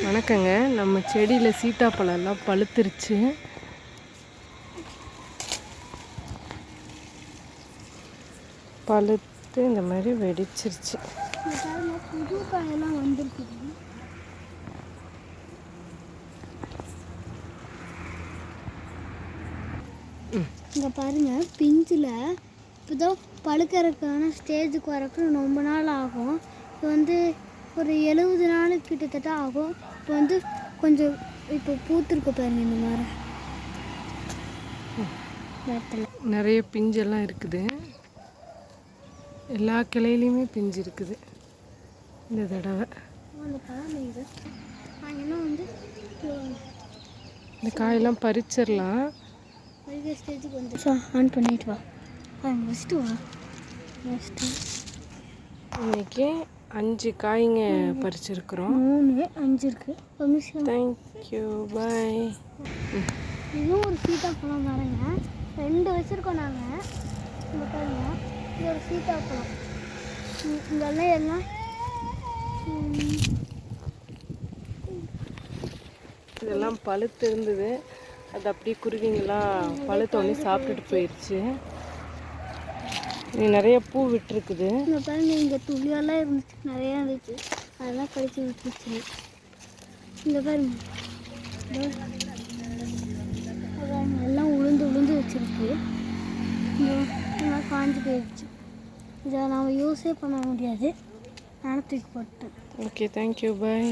வணக்கங்க. நம்ம செடியில் சீத்தாப்பழம் எல்லாம் பழுத்துருச்சு. பழுத்து இந்த மாதிரி வெடிச்சிருச்சு. பாருங்க புது காயெல்லாம் வந்துருக்குது இங்கே பாருங்க பிஞ்சில் இப்போதான் பழுக்கறதுக்கான ஸ்டேஜுக்கு வரக்கு ரொம்ப நாள் ஆகும். இது வந்து ஒரு எழுபது நாள் கிட்டத்தட்ட ஆகும். இப்போ வந்து கொஞ்சம் இப்போ பூத்திருக்கு பாருங்க இந்த மாதிரி. நிறைய பிஞ்செல்லாம் இருக்குது. எல்லா கிளையிலையுமே பிஞ்சு இருக்குது. இந்த தடவை. வந்து இந்த காயெல்லாம் பறிச்சிடலாம். ஸ்டேஜுக்கு வந்து. ஆன் பண்ணிட்டு வா. ஃபஸ்ட்டு வா. ஃபஸ்ட்டு இன்னைக்கு அஞ்சு காய்ங்க பறிச்சிருக்கிறோம். மூணு அஞ்சு இருக்கு. தேங்க்யூ பாய் இதுவும் ஒரு சீத்தாப்பழம் பாருங்க ரெண்டு வச்சுருக்கோம் நாங்கள் பாருங்க. இது ஒரு சீத்தாப்பழம் ம், இதெல்லாம் எல்லாம் இதெல்லாம் பழுத்து இருந்தது. அது அப்படியே குருவிங்கெல்லாம் பழுத்தோடனே சாப்பிட்டுட்டு போயிடுச்சு. இது நிறைய பூ விட்டுருக்குது. இங்கே பாருங்க இங்கே துளியெல்லாம் இருந்துச்சு. நிறையா இருந்துச்சு. அதெல்லாம் கழிச்சு விட்டுருச்சு. இங்கே பாருங்க. எல்லாம் உளுந்து உளுந்து வச்சிருக்கு. இந்த காஞ்சு போயிடுச்சு. இதை நாம் யூஸே பண்ண முடியாது. நான் தூக்கி போட்டேன் ஓகே தேங்க்யூ பாய்